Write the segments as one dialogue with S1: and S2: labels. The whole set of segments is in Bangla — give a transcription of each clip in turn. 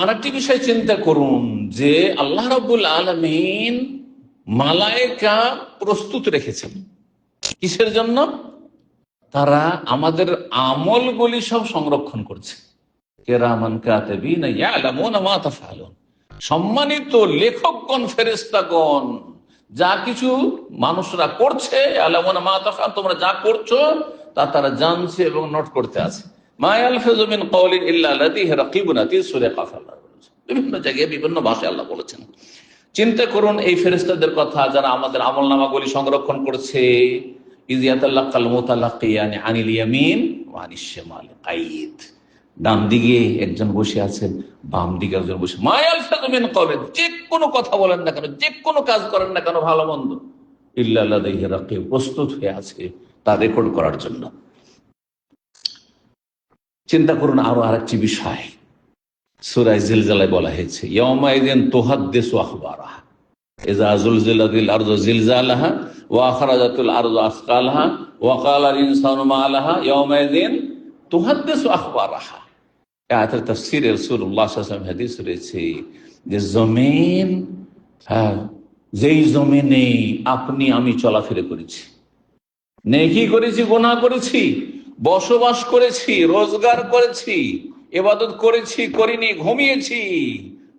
S1: আর একটি বিষয় চিন্তা করুন যে আল্লাহ রাবুল আলমিন মালায়েকা প্রস্তুত রেখেছেন। কিসের জন্য? তারা আমাদের আমলগুলি সব সংরক্ষণ করছে। কেরামান কাতেবিন সম্মানিত লেখকগণ ফেরেশতাগণ, যা কিছু মানুষরা করছে আলামুনা মা তোমরা যা করছ, তা তারা জানছে এবং নোট করতে আছে। সংরক্ষণ করছে। ডান দিকে একজন বসে আছেন, বাম দিকে একজন বসে। মায়াল সাদমিন করেন যে কোনো কথা বলেন না কেন, যে কোনো কাজ করেন না কেন, ভালো মন্দ। ইল্লাল্লাহ রাখে প্রস্তুত হয়ে আছে তা রেকর্ড করার জন্য। চিন্তা করুন আরও আরেকটি বিষয়। সুরাই জিলজালায় বলা হয়েছে ইয়মাইদিন তোহাদ্দেসু আখবারাহা। আরদু জিলজালাহা ওয়া আখরাজাতুল আরদু আসকালাহা। ওয়া ক্বালাল ইনসানু মা লাহা ইয়মাইদিন তুহাদ্দেসু আখবারাহা। আয়াতের তাফসিরে আলাইহি ওয়াসাল্লাম হাদিস রয়েছে যে, জমিন হ্যাঁ যেই জমিনে আপনি, আমি চলাফেরা করেছি, নেকি করেছি গোনা করেছি বসবাস করেছি, রোজগার করেছি এবাদত করেছি, করিনি, ঘুমিয়েছি।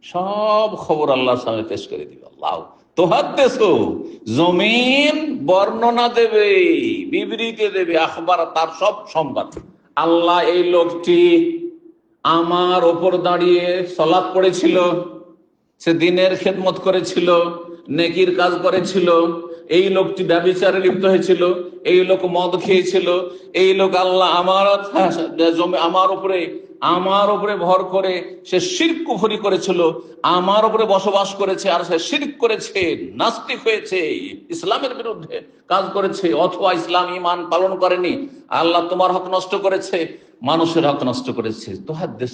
S1: সব খবর আল্লাহর সামনে পেশ করে দিবে। আল্লাহ তোহাদ্দেশো জমিন বর্ণনা দেবে, বিবৃতি দেবে, আখবার তার সব সংবাদ আল্লাহ এই লোকটি আমার ওপর দাঁড়িয়ে সলাপ পড়েছিল, সে দিনের খেদমত করেছিল, নেকির কাজ করেছিল এই লোকটি ব্যবচারে লিপ্ত হয়েছিল, এই লোক মদ খেয়েছিল, এই লোক আল্লাহ আমার আমার উপরে আমার উপরে ভর করে সে শির করেছিল, আমার উপরে বসবাস করেছে আর সে শির্ক করেছে, নাস্তিক হয়েছে, ইসলামের বিরুদ্ধে কাজ করেছে, অথবা ইসলাম ইমান পালন করেনি, আল্লাহ তোমার হক নষ্ট করেছে, মানুষের হক নষ্ট করেছে। তোহার দেশ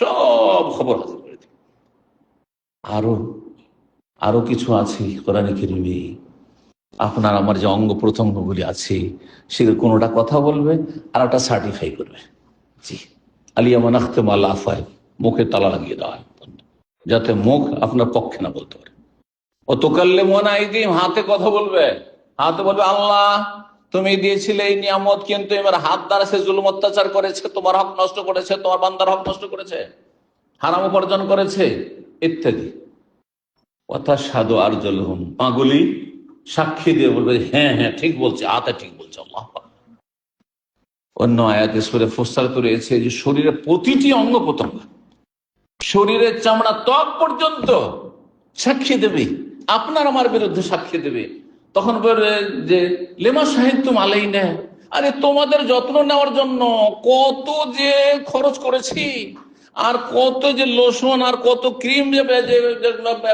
S1: সব খবর হাজির করে আরও আরও কিছু আছে কোরআনে কেরিমে। আপনার আমার যে অঙ্গ প্রত্যঙ্গগুলি আছে সে কোনোটা কথা বলবে, আর ওটা সার্টিফাই করবে। জি। আলিয়া মানাখতে মাল্লা আফায় মুখে তালা লাগিয়ে দেওয়া যাতে মুখ আপনার পক্ষে না বলতে পারে। ও তোকাল্লে মনে আইদিম হাতে কথা বলবে। হাতে বলবে, আল্লাহ, তুমি দিয়েছিলে এই নিয়ামত, কিন্তু এবার হাত দ্বারা সে জুলুম অত্যাচার করেছে, তোমার হক নষ্ট করেছে, তোমার বান্দার হক নষ্ট করেছে, হারাম উপার্জন করেছে, ইত্যাদি। কথা সাধু আর জলহুম পাগুলি সাক্ষী দিয়ে বলবে হ্যাঁ হ্যাঁ ঠিক বলছে, আতা ঠিক বলছে, আল্লাহ অন্য আয়াতে সুরে ফোসারত রয়েছে যে শরীরের প্রতিটি অঙ্গ প্রত্যঙ্গ, শরীরের চামড়া ত্বক পর্যন্ত সাক্ষী দেবে, আপনার আমার বিরুদ্ধে সাক্ষী দেবে। তখন বলবে যে, লেমা সাহিত্য মালাই নেয় আরে, তোমাদের যত্ন নেওয়ার জন্য কত যে খরচ করেছি, আর কত যে লোশন, আর কত ক্রিম যে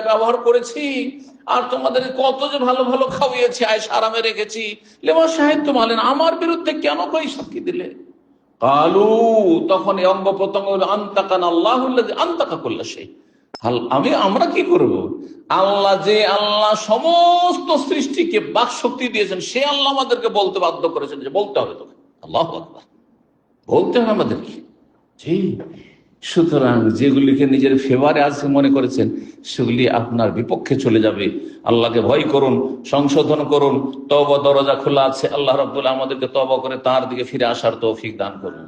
S1: ব্যবহার করেছি আর তোমাদের কত যে ভালো ভালো খাওয়িয়েছি আয়সা আরামে রেখেছি। লেমা সাহিত্য মালেন আমার বিরুদ্ধে কেন কই সাক্ষী দিলে? কালু, তখন অঙ্গ প্রত্যঙ্গ আন্তাকান আল্লাহ আন্তাকা করলে সেই আমি, আমরা কি করব? আল্লাহ যে আল্লাহ সমস্ত সৃষ্টিকে বাক শক্তি দিয়েছেন, সে আল্লাহ আমাদেরকে বলতে বাধ্য করেছেন যে বলতে হবে তোকে। আল্লাহ বলতে হবে আমাদেরকে। সুতরাং যেগুলিকে নিজের ফেভারে আছে মনে করেছেন, সেগুলি আপনার বিপক্ষে চলে যাবে। আল্লাহকে ভয় করুন, সংশোধন করুন তব দরজা খোলা আছে, আল্লাহ রব্দুল্লাহ আমাদেরকে তব করে তার দিকে ফিরে আসার তৌফিক দান করুন।